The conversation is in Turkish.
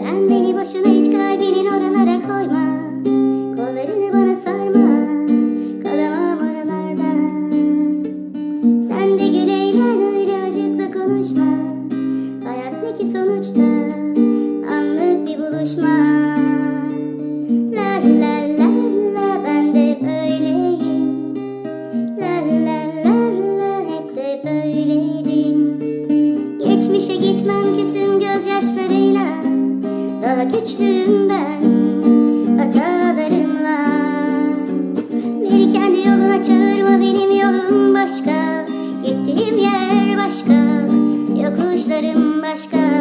Sen beni boşuna hiç kalbinin oralara koyma. Kollarını bana sarma. Kalamam oralarda. Sen de gül eğlen öyle acıkla konuşma. Hayat ne ki sonuçta? Anlık bir buluşma. La la la la ben de böyleyim. La la la la hep de böyleydim. Geçmişe gitmem küsüm gözyaşlarıyla Güçlüyüm ben hatalarımla Beni kendi yoluna çağırma benim yolum başka. Gittiğim yer başka Yokuşlarım başka